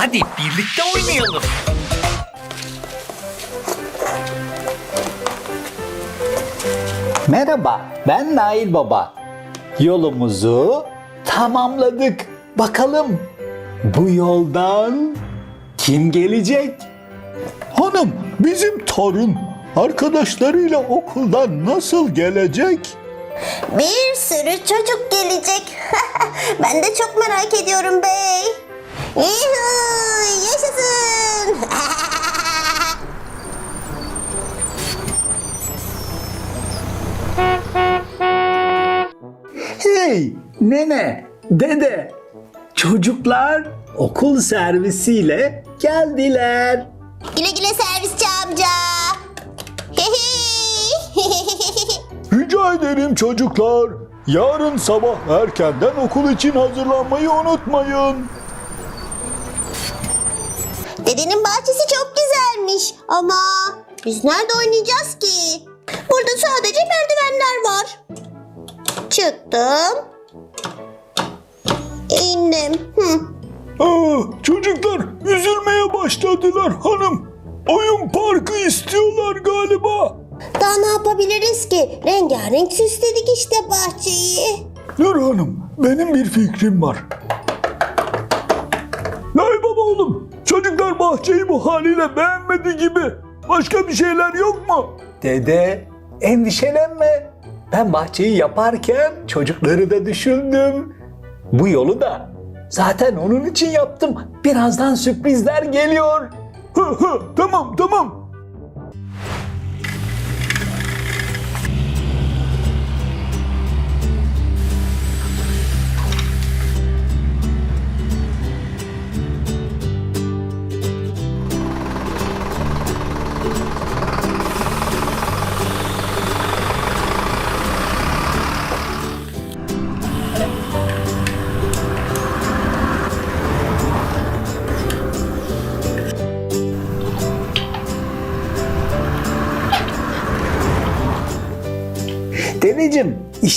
Hadi birlikte oynayalım. Merhaba, ben Nail Baba. Yolumuzu tamamladık. Bakalım bu yoldan kim gelecek? Hanım, bizim torun arkadaşlarıyla okuldan nasıl gelecek? Bir sürü çocuk gelecek. ben de çok merak ediyorum bey. Yuhuu, yaşasın. Hey, nene, dede, çocuklar okul servisiyle geldiler. güle güle servisçi amca. Rica ederim çocuklar. Yarın sabah erkenden okul için hazırlanmayı unutmayın. Dedenin bahçesi çok güzelmiş ama biz nerede oynayacağız ki? Burada sadece merdivenler var. Çıktım. İndim. Hı. Aa, çocuklar üzülmeye başladılar hanım. Oyun parkı istiyorlar galiba. Daha ne yapabiliriz ki? Rengarenk süsledik işte bahçeyi. Nur hanım benim bir fikrim var. Nay baba oğlum çocuklar bahçeyi bu haliyle beğenmedi gibi. Başka bir şeyler yok mu? Dede endişelenme. Ben bahçeyi yaparken çocukları da düşündüm. Bu yolu da zaten onun için yaptım. Birazdan sürprizler geliyor. Hı hı tamam tamam.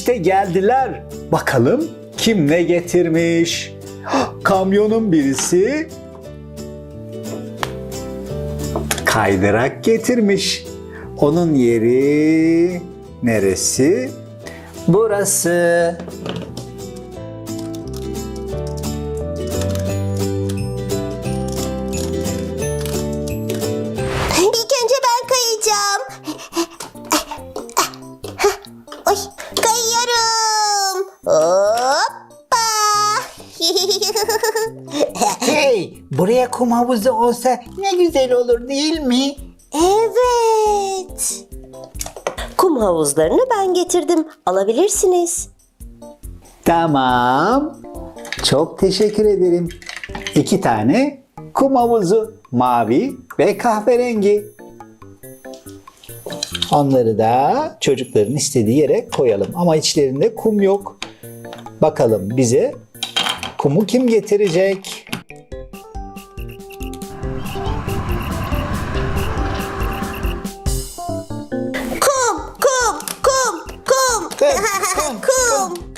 İşte geldiler. Bakalım kim ne getirmiş? Hah, Kamyonun birisi kaydırak getirmiş. Onun yeri neresi? Burası. Buraya kum havuzu olsa ne güzel olur değil mi? evet. Kum havuzlarını ben getirdim. Alabilirsiniz. Tamam. Çok teşekkür ederim. İki tane kum havuzu. Mavi ve kahverengi. Onları da çocukların istediği yere koyalım. Ama içlerinde kum yok. Bakalım bize kumu kim getirecek?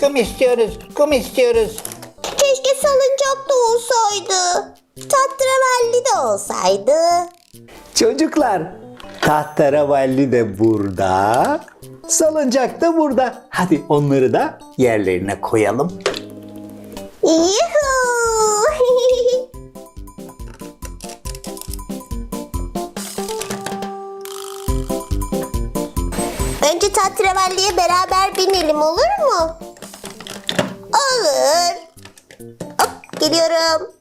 Kum, istiyoruz, kum istiyoruz. Keşke salıncak da olsaydı. Tatravalli de olsaydı. Çocuklar, tahtaravalli de burada. Salıncak da burada. Hadi onları da yerlerine koyalım. Yuhuu. Önce tatravalliye beraber binelim olur mu? Olur. Hop, geliyorum.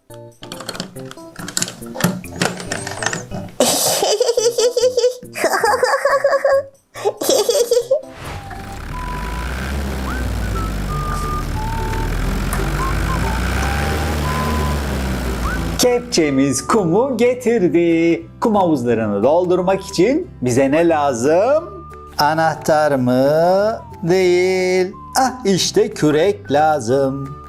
Kepçemiz kumu getirdi. Kum havuzlarını doldurmak için bize ne lazım? Anahtar mı? Değil. Ah işte kürek lazım.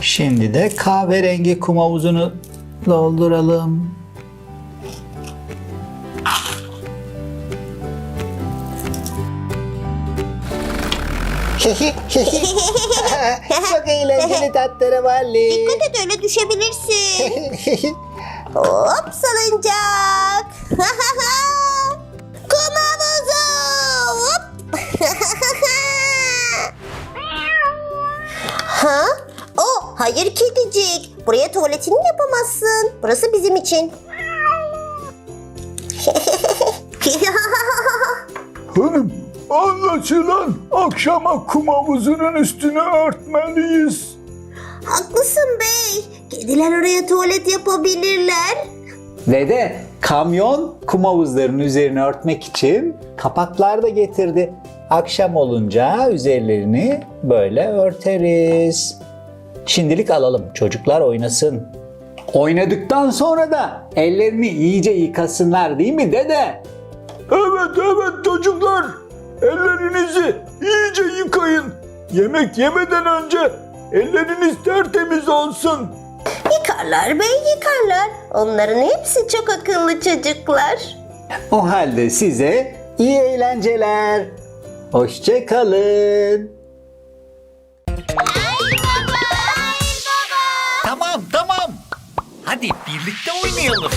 Şimdi de kahverengi kum havuzunu dolduralım. Çok eğlenceli tatları var Li. Dikkat et öyle düşebilirsin. Hop salıncak. Kum havuzu. Hop. ha? Oh, hayır kedicik. Buraya tuvaletini yapamazsın. Burası bizim için. Anlaşılan akşama kum havuzunun üstünü örtmeliyiz. Haklısın bey. Kediler oraya tuvalet yapabilirler. Dede kamyon kum havuzlarının üzerine örtmek için kapaklar da getirdi. Akşam olunca üzerlerini böyle örteriz. Şimdilik alalım çocuklar oynasın. Oynadıktan sonra da ellerini iyice yıkasınlar değil mi dede? Evet evet çocuklar. Ellerinizi iyice yıkayın. Yemek yemeden önce elleriniz tertemiz olsun. Yıkarlar bey yıkarlar. Onların hepsi çok akıllı çocuklar. O halde size iyi eğlenceler. Hoşçakalın. Tamam tamam. Hadi birlikte oynayalım.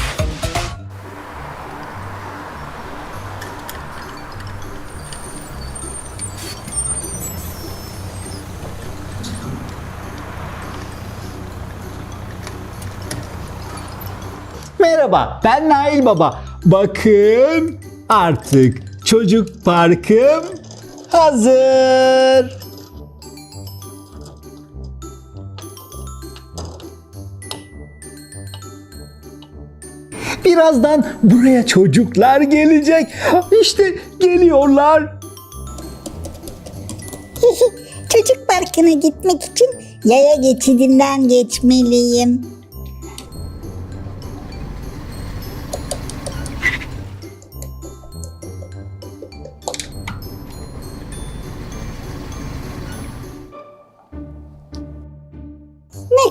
Merhaba, ben Nail Baba. Bakın artık çocuk parkım hazır. Birazdan buraya çocuklar gelecek. İşte geliyorlar. Çocuk parkına gitmek için yaya geçidinden geçmeliyim.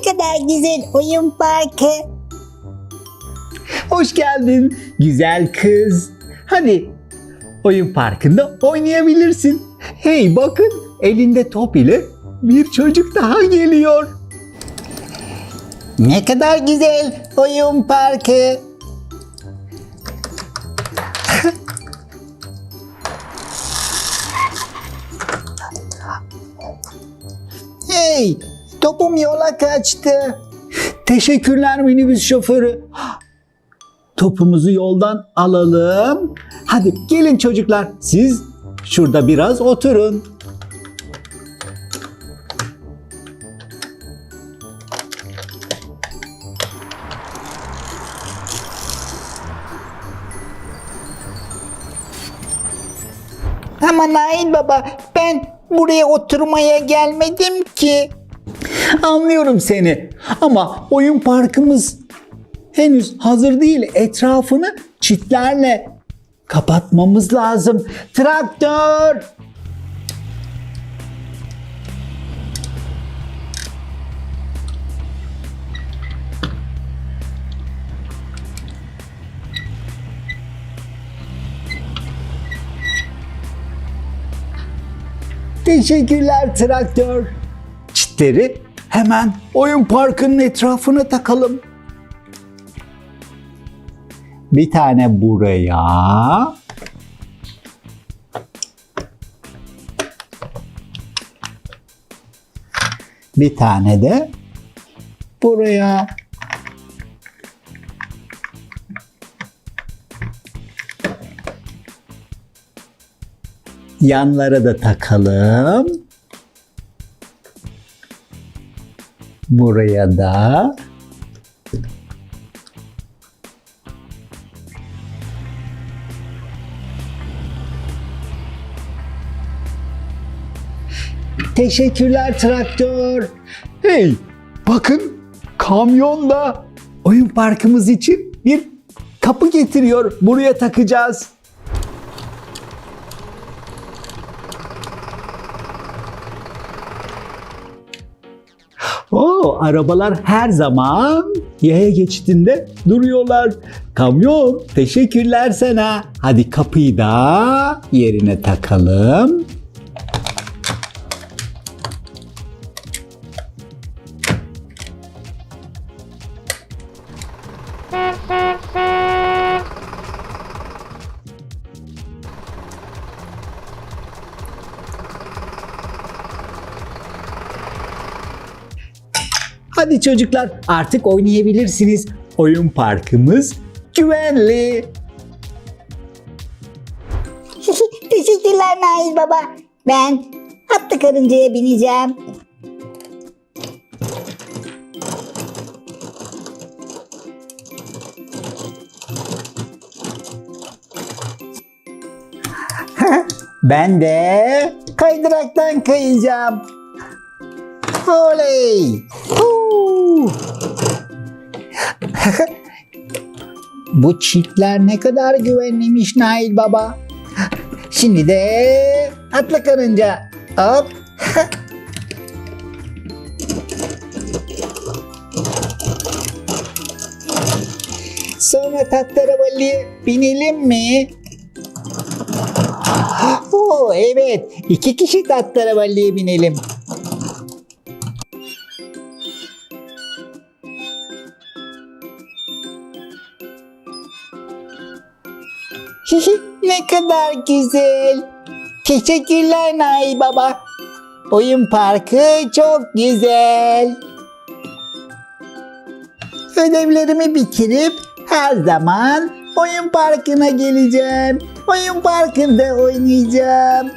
Ne kadar güzel oyun parkı. Hoş geldin güzel kız. Hadi oyun parkında oynayabilirsin. Hey bakın elinde top ile bir çocuk daha geliyor. Ne kadar güzel oyun parkı. hey, topum yola kaçtı. Teşekkürler minibüs şoförü. Topumuzu yoldan alalım. Hadi gelin çocuklar siz şurada biraz oturun. Ama Nail Baba ben buraya oturmaya gelmedim ki. Anlıyorum seni ama oyun parkımız henüz hazır değil. Etrafını çitlerle kapatmamız lazım. Traktör! Teşekkürler traktör. Çitleri hemen oyun parkının etrafına takalım. Bir tane buraya. Bir tane de buraya. Yanlara da takalım. Buraya da Teşekkürler traktör. Hey, bakın kamyon da oyun parkımız için bir kapı getiriyor. Buraya takacağız. Arabalar her zaman yaya geçidinde duruyorlar. Kamyon teşekkürler sana. Hadi kapıyı da yerine takalım. Hadi çocuklar artık oynayabilirsiniz. Oyun parkımız güvenli. Teşekkürler Nail Baba. Ben atlı karıncaya bineceğim. Ben de kaydıraktan kayacağım. Oley! Bu çiftler ne kadar güvenliymiş Nail Baba. Şimdi de atla karınca. Hop. Sonra tatlaravalliye binelim mi? Oo, evet. iki kişi tatlaravalliye binelim. ne kadar güzel. Teşekkürler Nail Baba. Oyun parkı çok güzel. Ödevlerimi bitirip her zaman oyun parkına geleceğim. Oyun parkında oynayacağım.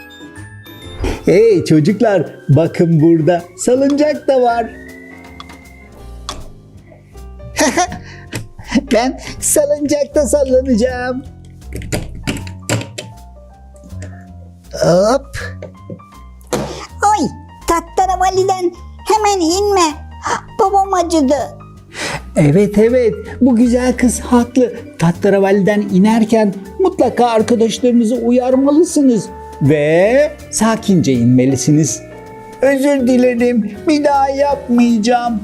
Hey çocuklar bakın burada salıncak da var. ben salıncakta sallanacağım. Hop. Oy Tattaravali'den hemen inme. Babam acıdı. Evet evet bu güzel kız haklı. Tattaravali'den inerken mutlaka arkadaşlarınızı uyarmalısınız. Ve sakince inmelisiniz. Özür dilerim bir daha yapmayacağım.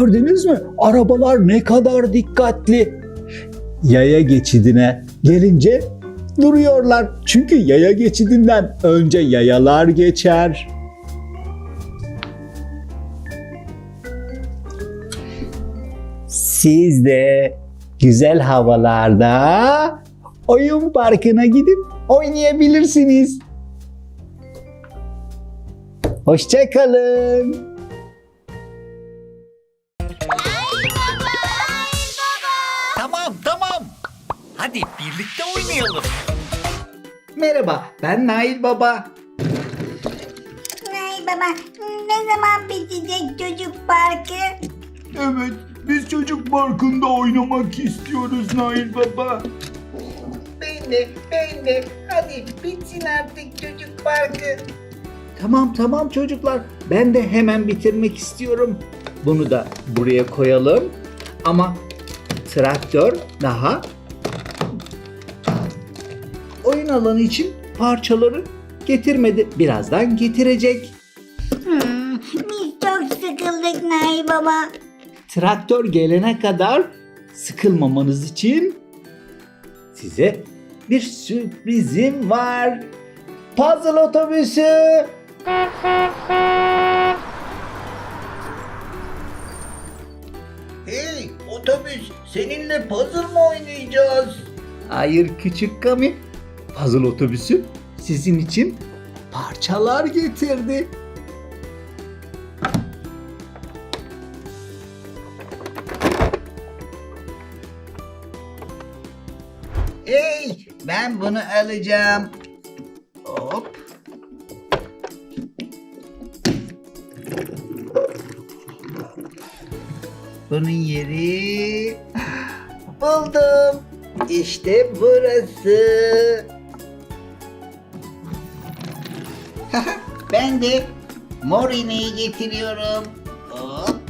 Gördünüz mü? Arabalar ne kadar dikkatli. Yaya geçidine gelince duruyorlar. Çünkü yaya geçidinden önce yayalar geçer. Siz de güzel havalarda oyun parkına gidip oynayabilirsiniz. Hoşçakalın. Merhaba, ben Nail Baba. Nail Baba ne zaman bitecek çocuk parkı? Evet, biz çocuk parkında oynamak istiyoruz Nail Baba. Ben de ben de. Hadi bitsin artık çocuk parkı. Tamam tamam çocuklar. Ben de hemen bitirmek istiyorum. Bunu da buraya koyalım. Ama traktör daha alanı için parçaları getirmedi. Birazdan getirecek. Hmm, biz çok sıkıldık Nail Baba. Traktör gelene kadar sıkılmamanız için size bir sürprizim var. Puzzle otobüsü. Hey otobüs, seninle puzzle mı oynayacağız? Hayır küçük Kami. Puzzle otobüsü sizin için parçalar getirdi. Hey, ben bunu alacağım. Hop. Bunun yeri buldum. İşte burası. Ben de mor iğneyi getiriyorum. Hop.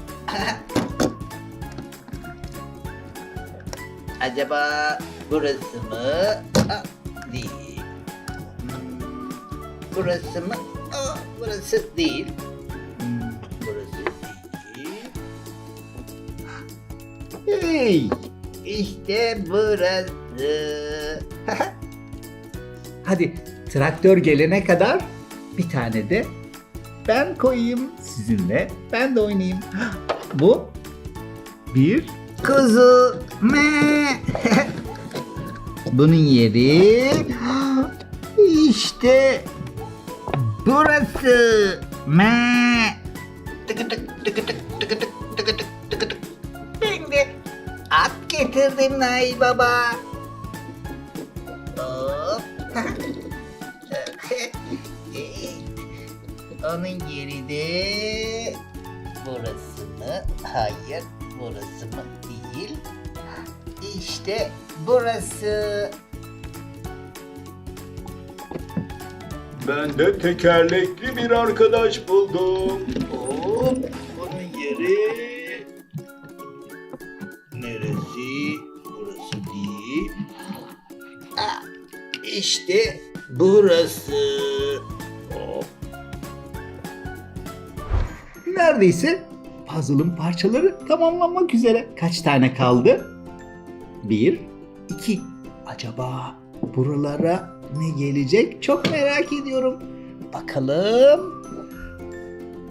Acaba burası mı? Aa, değil. Hmm, Burası mı? Aa, burası değil. Hmm. Hey, işte burası. Hadi traktör gelene kadar bir tane de ben koyayım sizinle. Ben de oynayayım. Bu bir Kuzu me. Bunun yeri işte burası me. Ben de at getirdim Nay Baba. Onun yeri de burası mı? Hayır, burası mı? Değil. İşte burası. Ben de tekerlekli bir arkadaş buldum. Hop, bunun yeri neresi? Burası değil. Ah, işte burası. Neredeyse puzzle'ın parçaları tamamlanmak üzere. Kaç tane kaldı? Bir, iki. Acaba buralara ne gelecek? Çok merak ediyorum. Bakalım.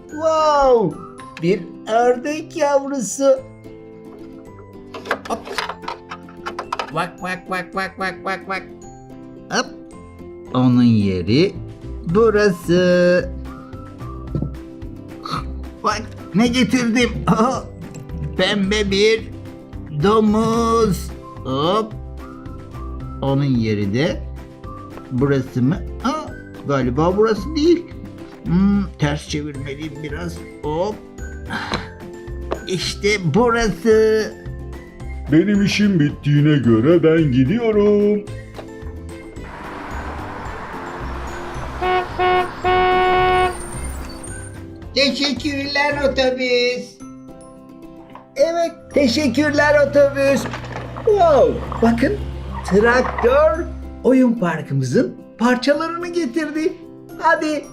Wow! Bir ördek yavrusu. Bak bak bak bak bak bak bak. Hop. Onun yeri burası. Bak ne getirdim. Aha, pembe bir domuz. Hop. Onun yeri de burası mı? Aa, galiba burası değil. Hmm, ters çevirmeliyim biraz. Hop. İşte burası. Benim işim bittiğine göre ben gidiyorum. Otobüs. Evet, teşekkürler otobüs. Wow, bakın traktör oyun parkımızın parçalarını getirdi. Hadi.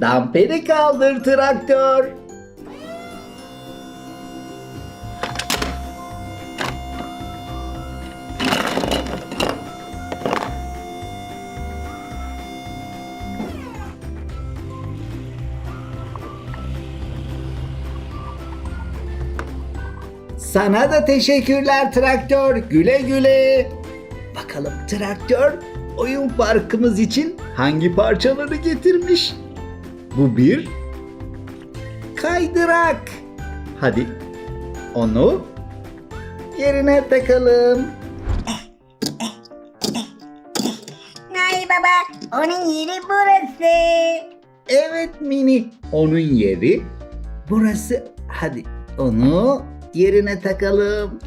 Damperi kaldır traktör. Sana da teşekkürler traktör. Güle güle. Bakalım traktör oyun parkımız için hangi parçaları getirmiş? Bu bir kaydırak. Hadi onu yerine takalım. Nay baba, onun yeri burası. Evet mini. Onun yeri burası. Hadi onu yerine takalım.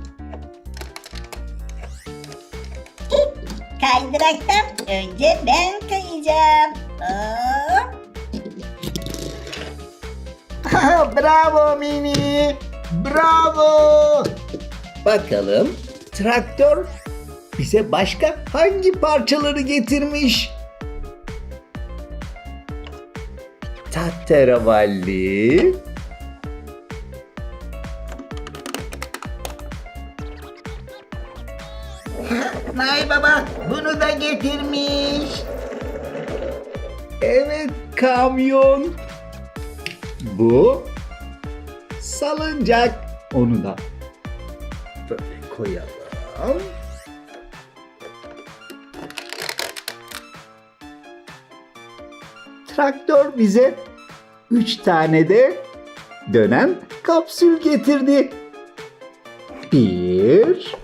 Kaydıraktan önce ben kayacağım. Hop. Bravo Mini. Bravo. Bakalım traktör bize başka hangi parçaları getirmiş? Tahterevalli, kamyon. Bu salıncak. Onu da böyle koyalım. Traktör bize üç tane de dönen kapsül getirdi. Bir,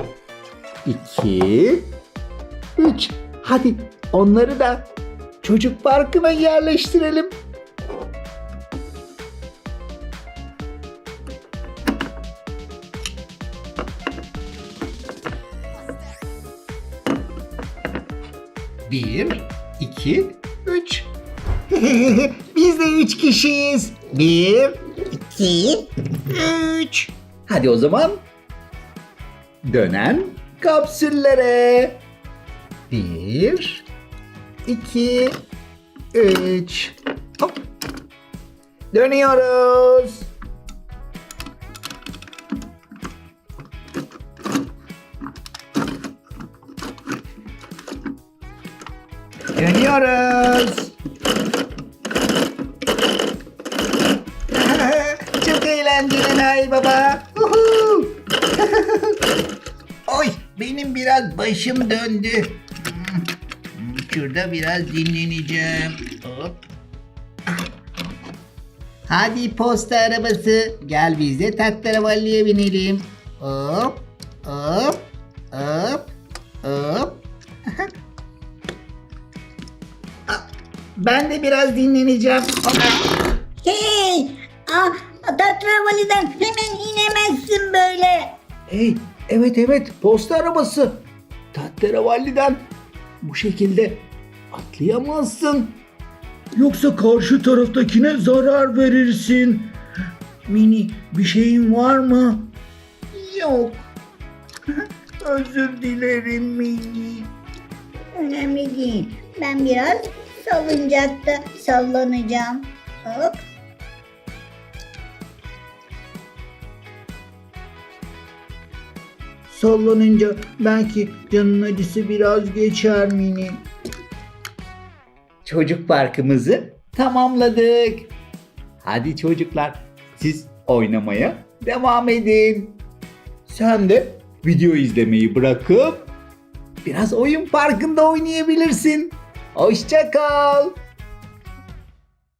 iki, üç. Hadi onları da çocuk parkına yerleştirelim. Bir, iki, üç. Biz de üç kişiyiz. Bir, iki, üç. Hadi o zaman dönen kapsüllere. Bir, iki, üç. Hop. Dönüyoruz. Dönüyoruz. Çok eğlenceli Nay Baba. Uhu. Oy benim biraz başım döndü. Şurada biraz dinleneceğim. Hop. Hadi posta arabası gel biz de tatlaravalliye binelim. Hop hop Ben de biraz dinleneceğim. Hey! Ah, Tatravaliden hemen inemezsin böyle. Hey, evet evet posta arabası. Tahterevalli'den bu şekilde atlayamazsın. Yoksa karşı taraftakine zarar verirsin. Mini bir şeyin var mı? Yok. Özür dilerim Mini. Önemli değil. Ben biraz salıncakta sallanacağım. Hop. Sallanınca belki canın acısı biraz geçer Mini. Çocuk parkımızı tamamladık. Hadi çocuklar siz oynamaya devam edin. Sen de video izlemeyi bırakıp biraz oyun parkında oynayabilirsin. Hoşça.